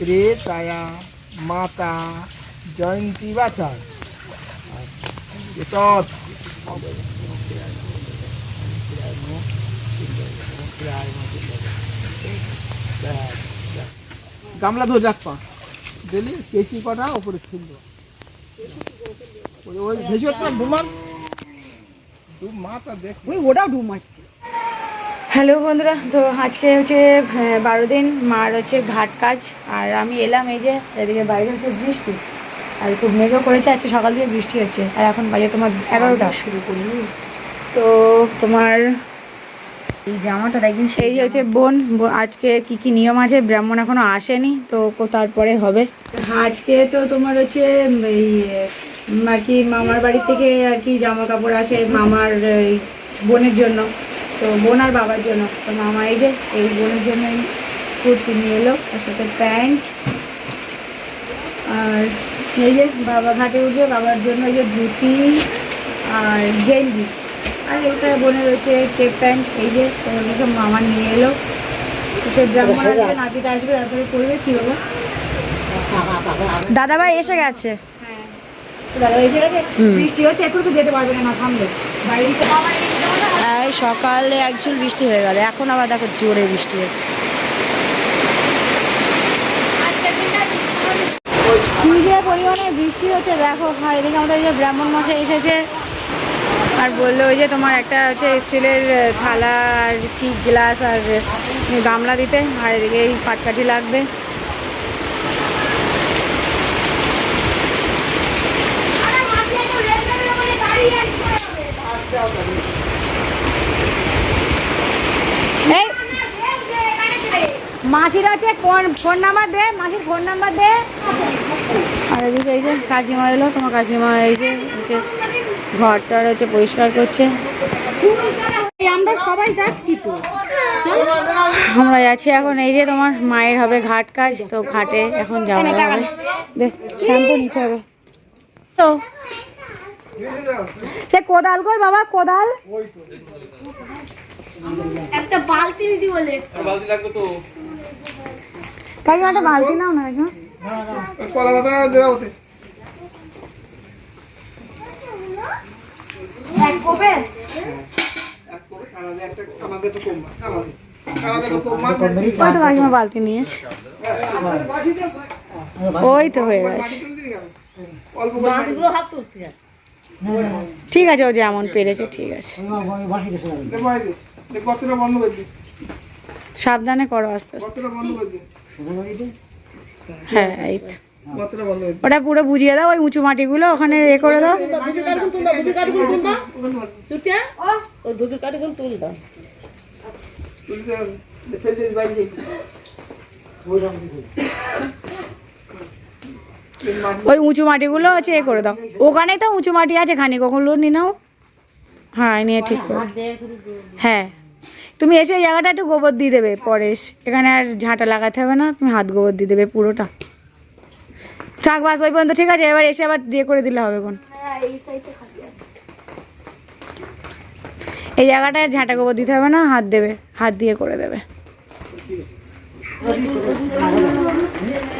ত্রেতায়া মাতা, জয়ন্তী বাচার গামলা ধরে পা। দিলি কেচি কটা ওপরে ছিল। ওই ভেসরটা ডুমান মাথা দেখ ওই ওটাও ডুব মারছে হ্যালো বন্ধুরা তো আজকে হচ্ছে হ্যাঁ, বারো দিন মার হচ্ছে ঘাট কাজ আর আমি এলাম এই যে এদিকে বাইরে হচ্ছে বৃষ্টি আর খুব মেঘও করেছে আজকে সকাল থেকে বৃষ্টি হচ্ছে আর এখন বাজে তোমার এগারোটা। শুরু করি। তো তোমার এই জামাটা দেখবেন সেই যে হচ্ছে বোন আজকে কি কি নিয়ম আছে ব্রাহ্মণ এখনও আসেনি তো তারপরে হবে। আজকে তো তোমার হচ্ছে এই আর কি মামার বাড়ি থেকে আর কি জামা কাপড় আসে মামার বোনের জন্য। তো বোন আর বাবার জন্য। তো মামা এই যে এই বোনের জন্য এই কুর্তি নিয়ে এলো তার সাথে প্যান্ট। আর এই যে বাবা ঘাটে উঠবে বাবার জন্য এই যে ধুতি আর গেঞ্জি। আর এটা বোনের হচ্ছে টেপ প্যান্ট এই যে তোমাদের সব মামা নিয়ে এলো। তো সে ব্রাহ্মণ আসবে নাপিত আসবে তারপরে করবে কি বাবা দাদাভাই এসে গেছে। হ্যাঁ। তো দাদা এসে গেছে? বৃষ্টি হচ্ছে একটু তো যেতে পারবে না না থামলে বাইরে এই সকালে একচুল বৃষ্টি হয়ে গেল। এখন আবার দেখো জোরে বৃষ্টি এসছে। কি যে পরিমাণে বৃষ্টি হচ্ছে। দেখো আর এদিকে আমাদের যে ব্রাহ্মণ মশাই এসেছে আর বলল ওই যে তোমার একটা হচ্ছে স্টিলের থালা আর কি, গ্লাস আর গামলা দিতে। আর এদিকে এই পাটকাঠি লাগবে। মাসির আছে কোন ফোন নাম্বার দে মাসির ফোন নাম্বার দে। আর এদিকে এই যে কাকিমা এলো তোমার কাকিমা এই যে ঘরটার হচ্ছে পরিষ্কার করছে। আমরা সবাই যাচ্ছি তো। আমরা যাচ্ছি এখন এই যে তোমার মায়ের হবে ঘাট কাজ তো ঘাটে এখন যাওয়া হবে। দেখ শ্যাম্পু নিতে হবে। তো সে কোদাল কই বাবা কোদাল? একটা বালতি দিদি বলে। কাকিমা একটা বালতি নাও না কাকিমা কলা পাতা দেওয়া হতে এক কোপে? এক কানাদে একটা কম বালতি নিয়েছে। ওই তো হয়ে গেছে। ঠিক আছে ও যেমন পেরেছে ঠিক আছে। সাবধানে করো আস্তে আস্তে। হ্যাঁ এই। ওটা পুরো বুঝিয়ে দাও ওই উঁচু মাটিগুলো ওখানে এ করে দাও। ওই উঁচু মাটিগুলো হচ্ছে এ করে দাও। ওখানেই তো উঁচু মাটি আছে খানিক ওগুলো নিয়ে নাও। হ্যাঁ নিয়ে ঠিক করে। হ্যাঁ। তুমি এসে এই জায়গাটা একটু গোবর দিয়ে দেবে পরে। এখানে আর ঝাঁটা লাগাতে হবে না তুমি হাত গোবর দিয়ে দেবে পুরোটা। থাক বাস ওই পর্যন্ত ঠিক আছে? এবার এসে আবার দিয়ে করে দিলে হবে কোন এই জায়গাটায় ঝাঁটা গোবর দিতে হবে না হাত দেবে হাত দিয়ে করে দেবে।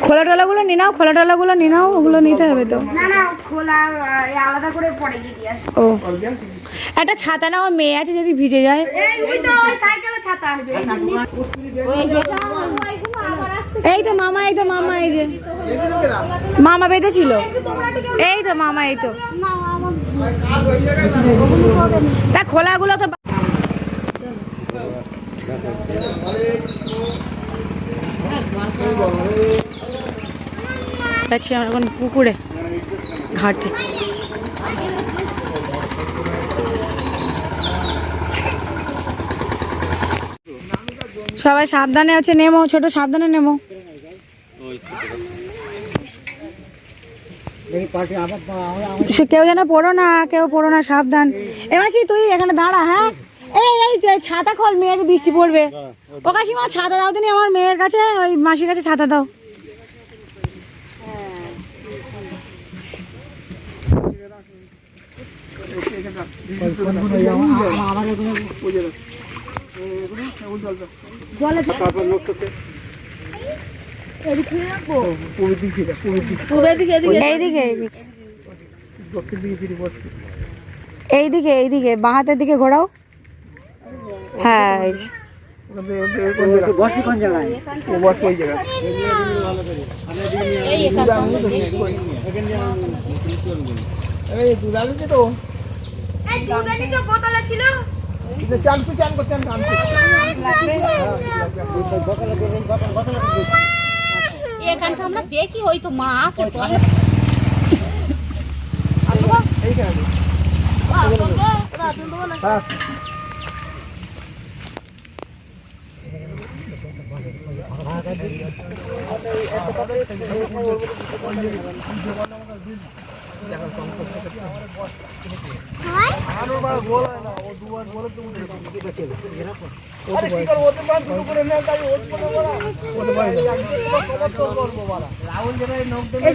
খোলা টোলাগুলো নিয়ে নাও খোলা টোলাগুলো নিয়ে নাও ওগুলো নিতে হবে তো। না না খোলা আলাদা করে পরে গিয়ে দিয়ে আসো ও। একটা ছাতা না আমার মেয়ে আছে যদি ভিজে যায়। এই তো ওই সাইকেলে ছাতা এই তো মামা এই তো মামা এই যে। মামা বেঁধেছিল। এই তো মামা এই তো। তা খোলাগুলো তো যাচ্ছি আমরা এখন পুকুরে ঘাটে। সবাই সাবধানে আছে, নেমো, ছোট সাবধানে নেমো। কেউ যেন পড়ো না, কেউ পড়ো না, সাবধান। এ মাসি, তুই এখানে দাঁড়া হ্যাঁ? এই এই ছাতা খোল, মেয়ের বৃষ্টি পড়বে। ও কাকিমা ছাতা দাও তুমি, আমার মেয়ের কাছে, ওই মাসির কাছে ছাতা দাও। তারপর লোকটাকে পূর্বের দিক ফিরে পূর্বের দিক পূবের দিকে এদিকে এইদিকে এইদিকে দক্ষিণ দিকে ফিরে বসছি এইদিকে এইদিকে বাঁ হাতের দিকে ঘোরাও হ্যাঁ বসি কোন জায়গায় ওই জায়গায় এই দুধ তো চান তো চান করতেন চান এখানটা আমরা দেখি হয়তো মা আছে তো। এইখানে হ্যাঁ এই যে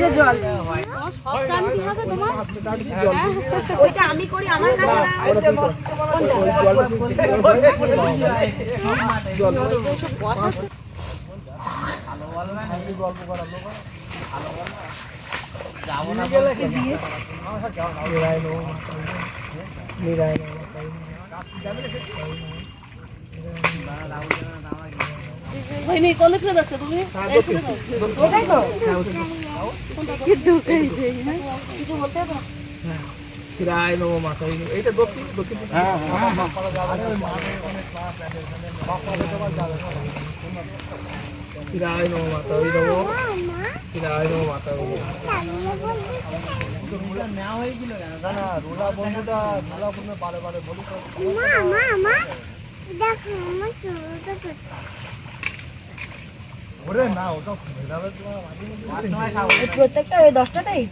জল সব জানতে হবে তোমার ওইটা আমি করি আমার কাছে না। ফিরায় নেব মাথা এইটা দক্ষিণ দক্ষিণ হ্যাঁ ফিরায় নেব মাথা ওই নেব ফিরায় নেব মাথা ওই এই প্রত্যেকটা ওই দশটাতেই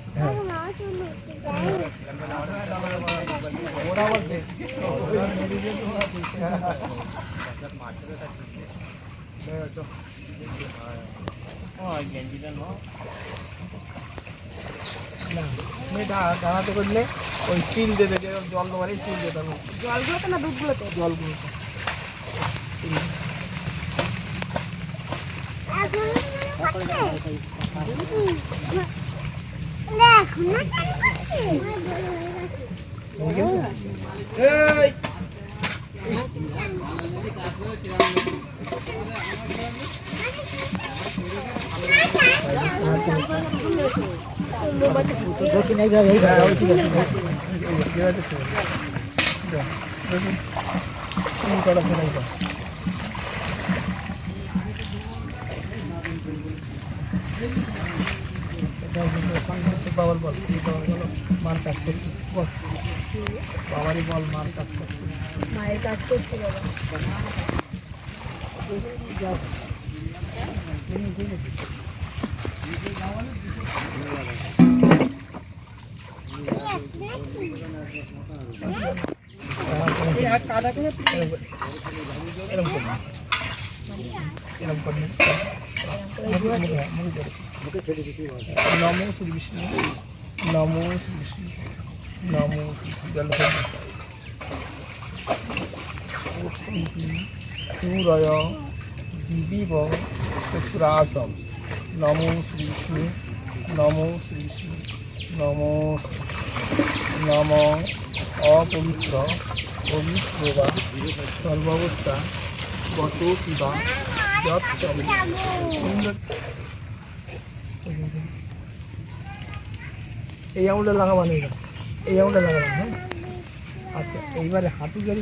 দাঁড়াতে করলে ওই চিল দেবে যে জল দেওয়ার চিল দেবে জলগুলোতে না দুধগুলোতে জলগুলো বাবার বল মার কাজ করছি বল বল মার কাজ করছি মায়ের কাজ করছি বাবা এরকম করবি এরকম করবি নমো শ্রী বিষ্ণু নমো শ্রী বিষ্ণু নমো জল সূরয় দিবিব চতুরাসম নমো শ্রী বিষ্ণু নমো শ্রী বিষ্ণু নমো নম। অপবিত্র পবিত্র বা সর্বাবস্থা গত কিবা যত এই আঙুলটা লাগাবানো এটা এই আঙুলটা লাগাবানো হ্যাঁ আচ্ছা এইবারে হাঁটু গেলে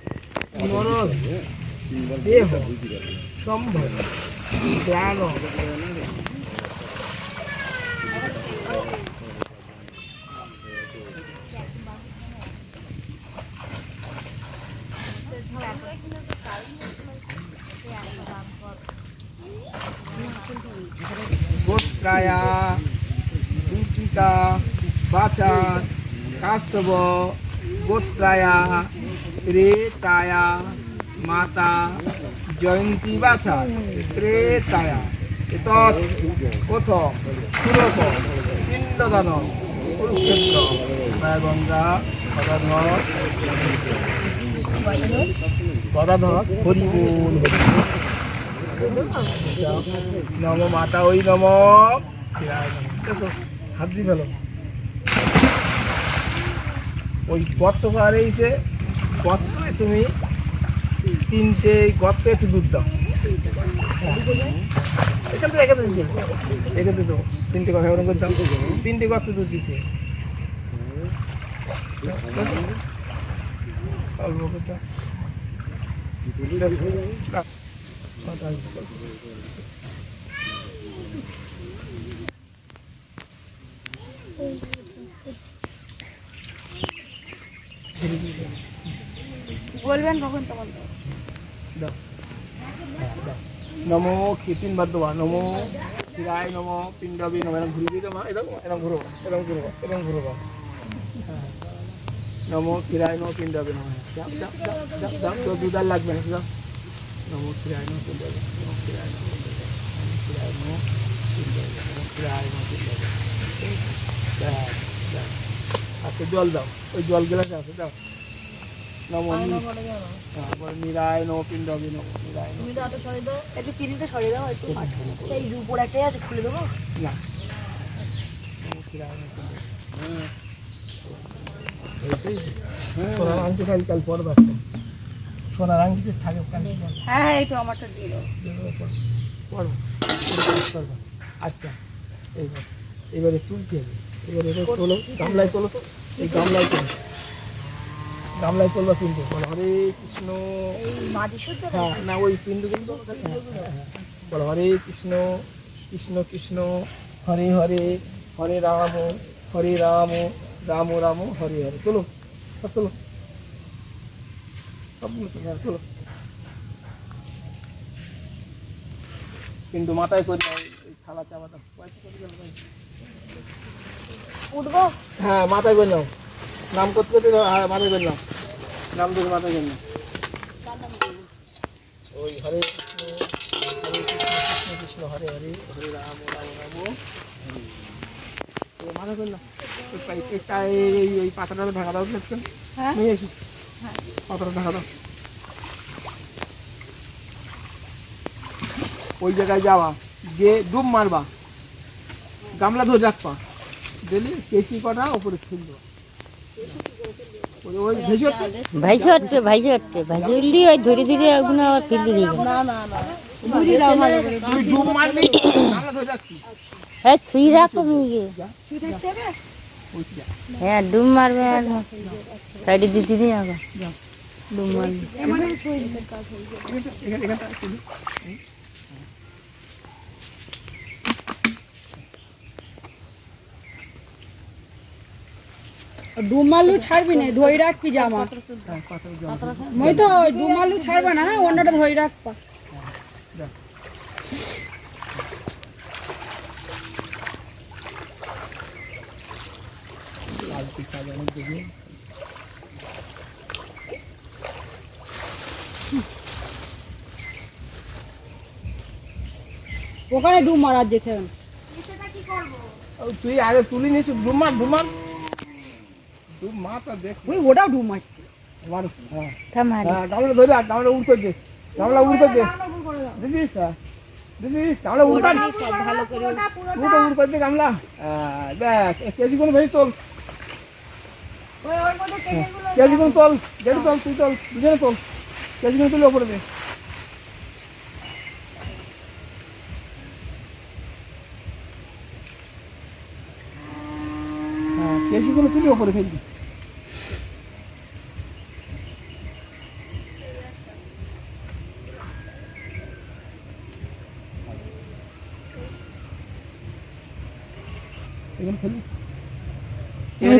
দেহ সম্ভব জ্ঞান গোত্রায়া দীপিকা বাচার কাশ্যপ গোত্রায়া ত্রেতায়া মাতা জয়ন্তী গঙ্গা গদাধর গদাধর, হরিবোল। নম মাতা, ওই নম। হাত দিয়ে ফেলো। ওই গর্ত এইছে গর্তে তুমি তিনটে গর্তে একটু দুধ দাও থেকে, এখান থেকে দেবো। দেবো তিনটে কথা ওরকম দাও তিনটে গর্তে দুধ দিতে অল্প দাও। দাও। মাথা আসবে। বলবেন, কখন তখন দাও। নমো কি তিনবার দেওয়া নমো শিরায় নম পিণ্ডবি, নম, এরকম ঘুরে দিতে মা, এরকম এরকম ঘুরো এরকম ঘুরো এরকম ঘুরো হ্যাঁ নমো শিরায় নম পিণ্ডবি, নম যাও যাও যাও যাও যাও তো দুধার লাগবে না যাও নমো শিরায় নম পিণ্ডবি, নমো শিরায় নম পিণ্ডবি, নমো পিণ্ডবি, নমো শিরায় নম পিণ্ডবি। যাও আচ্ছা জল দাও, ওই জল গ্লাসে আছে, দাও। নমো হ্যাঁ বলে নিরায় নম পিণ্ডবি নম নিরায় নম একটু পিড়িতে সরিয়ে দাও। একটু সেই উপর একটাই আছে খুলে দেবো? না। সোনার আংটি খালি কাল পরে সোনার আংটিতে থাকে হ্যাঁ হ্যাঁ এই তো আমারটা দিয়ে দাও। পড়ো পড়ো। আচ্ছা এইবার এবারে তুলতে হবে এবারে তোলো গামলায় তোলো তো। এই গামলায় তোলো। গামলায় তোলবা কিন্তু। বলো হরে কৃষ্ণ। হ্যাঁ না ওই কিন্তু। বলো হরে কৃষ্ণ কৃষ্ণ কৃষ্ণ হরে হরে হরে রাম হরে রাম রাম রাম হরে হরে। চলো চলো। সবগুলো চলো, হ্যাঁ, কিন্তু মাথায় করে নাও, থালা চাপা দাও পয়সা করে গেল ভাই। উঠবো? হ্যাঁ মাথায় করে নাও। নাম করতে করতে হ্যাঁ মাথায় করে নাম ধরে মাথায় করে নাও ওই হরে কৃষ্ণ কৃষ্ণ হরে হরে হরে রাম রাম রাম মাথা ওই পাতাটা ঢাকা দাও হ্যাঁ। নিয়ে এসো। পাতাটা ঢাকা দাও। ওই জায়গায় যাওয়া গিয়ে ডুব মারবা। গামলা ধরে রাখবা। দিলে কেসি কটা ওপরে ফেলবা ওই- ওই ভেসে উঠছে? ভাইসে উঠবে ভাইসে উঠবে ভাইসে উঠলি ওই ধরে ধরে ওগুলো আবার ফেলে দিয়ে হ্যাঁ ছুঁই রাখো হ্যাঁ ডুব মারবে আর সাইডে দিতে দিই আবার। মারবে এখানটা- এখান- এখানটা একটু দিই। ডুমালু ছাড়বি না, ধরে রাখবি জামা। মই তো ডুমালু ছাড়বা না হ্যাঁ অন্যটা ধরে রাখবা। ওখানে ডুম মারার যেতে তুই আগে তুলি নিয়েছিস, ডুমার ডুমার মাথা দেখ ওই ওটাও ডুব মারছে। আমার হ্যাঁ। হ্যাঁ, গামলা ধরে দে গামলা দে। দিদিস হ্যাঁ। দিদিস গামলা উল্টো ভালো করে উল্টো উল্টো দে গামলা। হ্যাঁ, দেখ কেজি কোনো তোল। কেজি কোনো তোল যেটু তোল তুই তোল দুজনে তোল। কেজি কোনো তুলে ওপরে দে। কেজি কোনো তুলে ওপরে ফেলবি।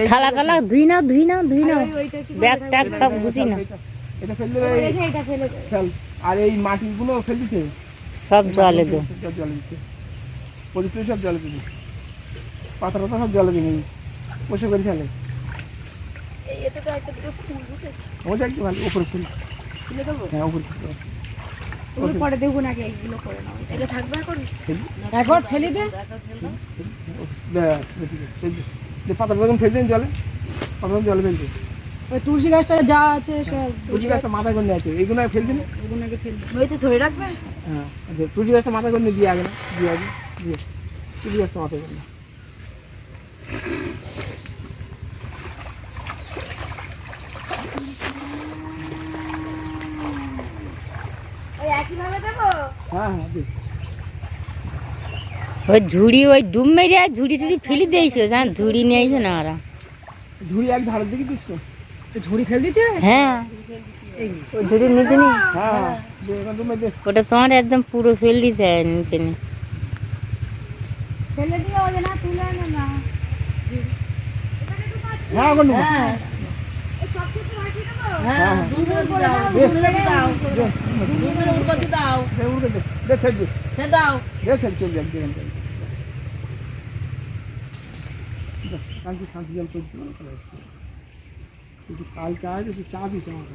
থালা কালা ধুই নাও ধুই নাও ধুই নাও। ব্যাগ ট্যাগ সব গুছি নাও। এটা ফেললে ফেল আর এই মাটিগুলো ফেল দিতে সব জলে দো। জল দিতে। প্রদীপ সব জলে দিবি। পাতা সব জলে দিবি। বসে করে ফেলে ওটা একটু ভালো উপরে ফুল। হ্যাঁ উপরে ফুল। পরে দেখুন আগে এইগুলো করে নাও। এটা থাকবে এখন? একবার ফেলে দে। পাতা বেগুন ফেলছেন জলে। পাতা জলে ফেলছে ওই তুলসী গাছটা যা আছে সব তুলসী গাছটা মাথা করে আছে এইগুলো ফেলছেন ওগুলোকে ফেলবে ওইতে ধরে রাখবে? হ্যাঁ আচ্ছা তুলসী গাছটা মাথা করে দিয়ে আগে না? দিয়ে আগে দিয়ে তুলসী গাছটা মাথা করে হ্যাঁ হ্যাঁ দিই ওই ঝুড়ি ওই ডুব মেরে ঝুড়ি টুড়ি ফেলে দিয়েছ জান? ঝুড়ি নিয়েছে না ওরা। ঝুড়ি এক ধারের দিকে দিচ্ছ? ঝুড়ি ফেল দিতে হ্যাঁ? ওই ঝুড়ি নিতে নি? হ্যাঁ হ্যাঁ ওটা তোমার একদম পুরো ফেল দিতে হয় নিচে নি। ফেলে দিয়ে ওই না তুলে না। হ্যাঁ। হ্যাঁ হ্যাঁ হ্যাঁ দুপুরে করে দাও দে, দুপুরে দাও দে, দুপুরে উপরে দাও দে, উড়কে দে, দে, ছেড়ে দে, সে দাও দে, ছেড়ে চলে যাক, দে, এখান থেকে। দে, শান্তি শান্তি জল চলছে মনে করে একটু কালকে আয় একটু চা দিতে আমাকে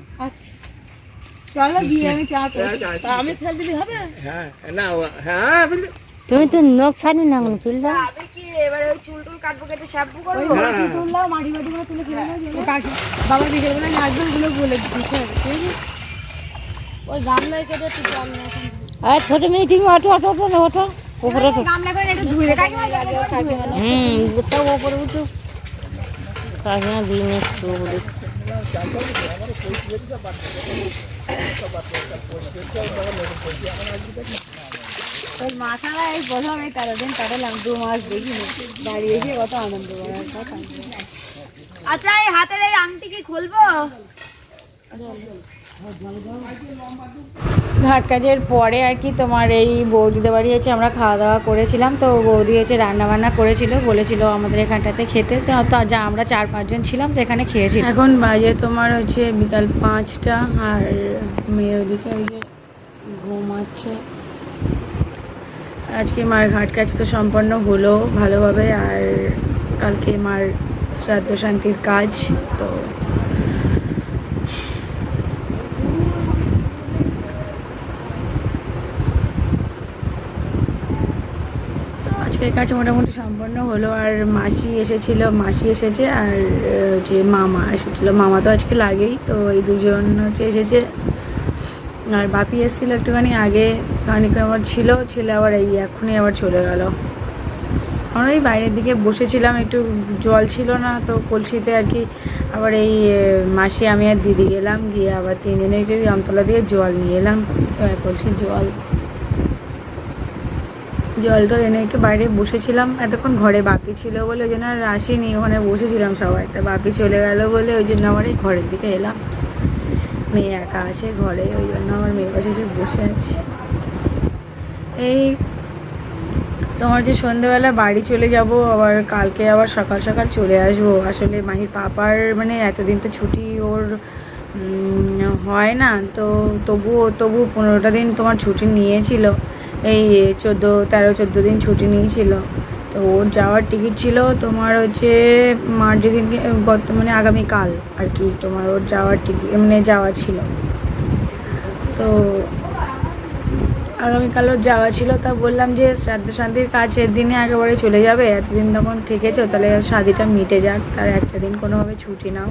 চলো গিয়ে আমি চা করছি আমি ফেল দিলে হবে হ্যাঁ না ও- হ্যাঁ বুঝলি? তুমি তো নখ ছাড়ি না এখন ফেল দাও। ওই মাটি তুললাম মাটি মাটি করে তুলে ফেলে দাও কাকি বাবা বিকেল বেলা আসবে ওগুলো বলে দিতে হবে ঠিক আছে? ওই গামলায় কেটে একটু জল নিয়ে আসুন ছোট মেয়ে তুমি অটো অটো অটো না ওঠো। উপরে ওঠো। গামলা করে একটু ধুয়ে কাকিমা হুম তাও উপরে উঠো। কাকিমা দিয়ে নিয়ে এসছো উপরে ওই মাথাটা এই প্রথম এই তেরো দিন কাটালাম দু মাস দেখিনি। বাড়ি এসে কত আনন্দ করার কথা। আচ্ছা এই হাতের এই আংটি কি খুলবো? ঘাট কাজের পরে আর কি তোমার এই বৌদিদের বাড়ি হচ্ছে, আমরা খাওয়া দাওয়া করেছিলাম। তো বৌদি হচ্ছে রান্না বান্না করেছিল, বলেছিল আমাদের এখানটাতে খেতে। যা আমরা চার পাঁচজন ছিলাম, তো এখানে খেয়েছি এখন বাজে তোমার হচ্ছে বিকাল পাঁচটা, আর মেয়ে ওদিকে ওই যে ঘুমাচ্ছে। আজকে মার ঘাট কাজ তো সম্পন্ন হলো ভালোভাবে আর কালকে মার শ্রাদ্ধ শান্তির কাজ, তো আজকের কাজ মোটামুটি সম্পন্ন হলো আর মাসি এসেছিল, মাসি এসেছে আর যে মামা এসেছিল, মামা তো আজকে লাগেই, তো এই দুজন হচ্ছে এসেছে। আর বাপি এসেছিল একটুখানি আগে, খানিক আমার ছিল ছিল আবার এই এখনই আবার চলে গেল। আমরা ওই বাইরের দিকে বসেছিলাম, একটু জল ছিল না, তো কলসিতে আর কি আবার এই মাসে, আমি আর দিদি গেলাম, গিয়ে আবার তিনজনে একটু আমতলা দিয়ে জল নিয়ে এলাম কলসির জল। জল টল এনে একটু বাইরে বসেছিলাম, এতক্ষণ ঘরে বাপি ছিল বলে ওই জন্য আর আসিনি, ওখানে বসেছিলাম সবাই। তা বাপি চলে গেল বলে ওই জন্য আমার এই ঘরের দিকে এলাম। মেয়ে একা আছে ঘরে, ওই জন্য আমার মেয়ে পাশে এসে বসে আছি। এই তোমার যে সন্ধ্যেবেলা বাড়ি চলে যাব, আবার কালকে আবার সকাল সকাল চলে আসব। আসলে মাহির পাপার মানে এতদিন তো ছুটি, ওর হয় না। তো তবুও তবু পনেরোটা দিন তোমার ছুটি নিয়েছিল। এই চোদ্দ, তেরো, চোদ্দ দিন ছুটি নিয়েছিল। তো ওর যাওয়ার টিকিট ছিল তোমার হচ্ছে মার যেদিনকে গত মানে আগামীকাল আর কি, তোমার ওর যাওয়ার টিকিট মানে যাওয়া ছিল। তো আগামীকাল ওর যাওয়া ছিল, তা বললাম যে শ্রাদ্ধ শান্তির কাজের দিনে একেবারে চলে যাবে, এতদিন তখন থেকেছো, তাহলে শাদিটা মিটে যাক, তার একটা দিন কোনোভাবে ছুটি নাও।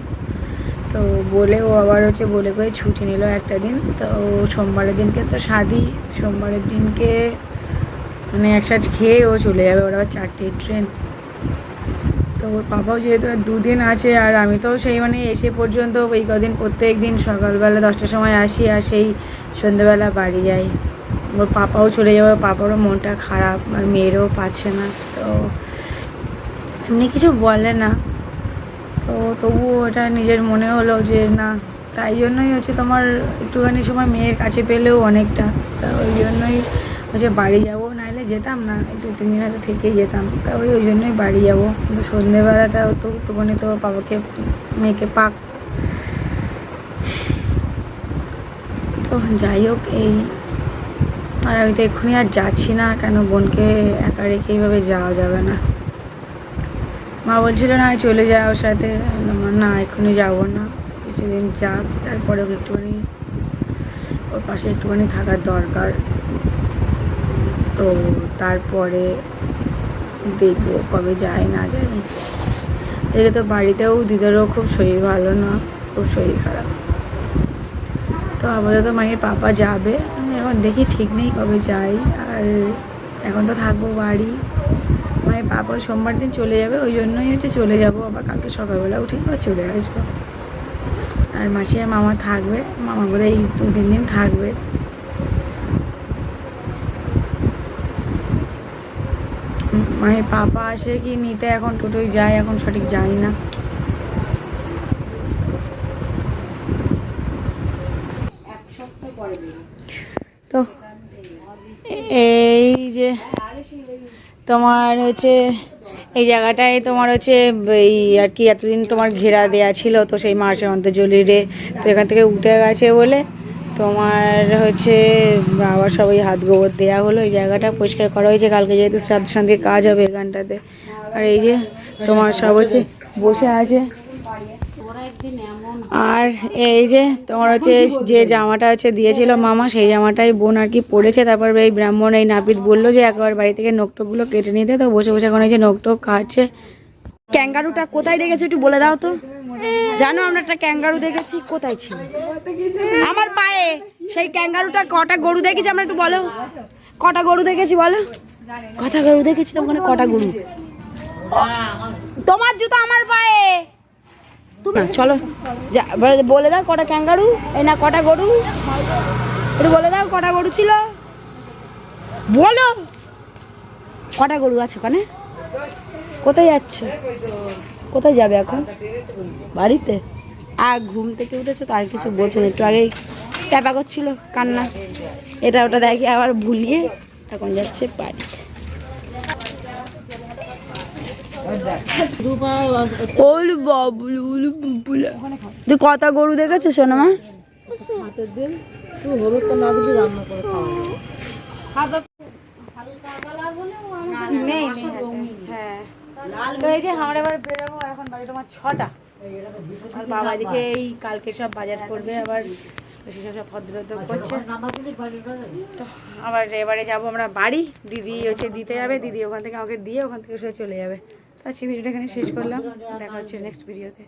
তো বলে ও আবার হচ্ছে বলে করে ছুটি নিল একটা দিন, তো সোমবারের দিনকে তো শাদি, সোমবারের দিনকে মানে একসাথে খেয়ে ও চলে যাবে, ওর আবার চারটে ট্রেন তো ওর পাপাও যেহেতু দুদিন আছে, আর আমি তো সেই মানে এসে পর্যন্ত এই কদিন প্রত্যেক দিন সকালবেলা দশটার সময় আসি আর সেই সন্ধ্যেবেলা বাড়ি যাই। ওর পাপাও চলে যাবে পাপারও মনটা খারাপ, আর মেয়েরও পাচ্ছে না, তো এমনি কিছু বলে না। তো তবুও ওটা নিজের মনে হলো যে না, তাই জন্যই হচ্ছে তোমার একটুখানি সময় মেয়ের কাছে পেলেও অনেকটা। তা ওই জন্যই হচ্ছে বাড়ি যাব যেতাম না, একটু তিন আগে থেকেই যেতাম। তা ওই ওই জন্যই বাড়ি যাব। কিন্তু সন্ধেবেলাটাও তো একটুখানি তো বাবাকে, মেয়েকে পাক। তো যাই হোক, এই আর আমি তো এক্ষুনি আর যাচ্ছি না, কেন বোনকে একা রেখে এইভাবে যাওয়া যাবে না। মা বলছিল, না, চলে যাও ওর সাথে। না, এক্ষুনি যাব না। কিছুদিন যাক, তারপরে একটুখানি ওর পাশে একটুখানি থাকার দরকার। তো তারপরে দেখব কবে যায়, না যায়। এদিকে তো বাড়িতেও দিদারও খুব শরীর ভালো না, খুব শরীর খারাপ। তো আপাতত মায়ের পাপা যাবে, এখন দেখি ঠিক নেই কবে যাই। আর এখন তো থাকব বাড়ি। মায়ের পাপা সোমবার দিন চলে যাবে, ওই জন্যই হচ্ছে চলে যাব। আবার কালকে সকালবেলা উঠে আবার চলে আসব। আর মাসি আর মামা থাকবে, মামা বোধহয় এই দু তিন দিন থাকবে। মায়ের পাপা আসে কি নিতে এখন টোটোয় যায়, এখন সঠিক জানি না। তো এই যে তোমার হচ্ছে, এই জায়গাটায় তোমার হচ্ছে এই আর কি, এতদিন তোমার ঘেরা দেয়া ছিল তো সেই মাসে অন্তর্জলিরে, তো এখান থেকে উঠে গেছে বলে তোমার হচ্ছে, আবার সবাই হাত গোবর দেওয়া হলো, এই জায়গাটা পরিষ্কার করা হয়েছে। কালকে যেহেতু শ্রাদ্ধ শান্তির কাজ হবে এখানটাতে আর এই যে তোমার সব হচ্ছে বসে আছে। আর এই যে তোমার হচ্ছে, যে জামাটা হচ্ছে দিয়েছিল মামা, সেই জামাটাই বোন আর কি পড়েছে। তারপর এই ব্রাহ্মণ, এই নাপিত বলল যে, একবার বাড়ি থেকে নোকটোকগুলো কেটে নিতে। তো বসে বসে এখন এই যে নোকটোক কাটছে। ক্যাঙ্গারুটা কোথায় দেখেছ একটু বলে দাও তো? জানো আমরা একটা ক্যাঙ্গারু দেখেছি, কোথায় ছিল? আমার পায়ে, সেই ক্যাঙ্গারুটা কটা গরু দেখেছি আমরা একটু বলো? কটা গরু দেখেছি বলো? কটা গরু দেখেছিলাম ওখানে? কটা গরু? তোমার জুতো আমার পায়ে। চলো বলে দাও কটা ক্যাঙ্গারু? এই না, কটা গরু? একটু বলে দাও কটা গরু ছিল? বলো। কটা গরু আছে ওখানে? কোথায় যাচ্ছ? কোথায় যাবে এখন? বাড়িতে? আর ঘুম থেকে উঠেছে তো আর কিছু বলছে না। একটু আগেই ট্যাপা করছিল কান্না। এটা ওটা দেখে আবার ভুলিয়ে এখন যাচ্ছে বাড়িতে তুই কত গরু দেখেছ সোনামা? হ্যাঁ আমরা এবার বেরোবো এখন তোমার ছটা। বাবা এই কালকে সব বাজার করবে, আবার সব করছে। তো আবার এবারে যাব আমরা বাড়ি। দিদি হচ্ছে দিতে যাবে, দিদি ওখান থেকে আমাকে দিয়ে ওখান থেকে সে চলে যাবে। তো আজকে ভিডিওটা এখানে শেষ করলাম। দেখা হচ্ছে নেক্সট ভিডিওতে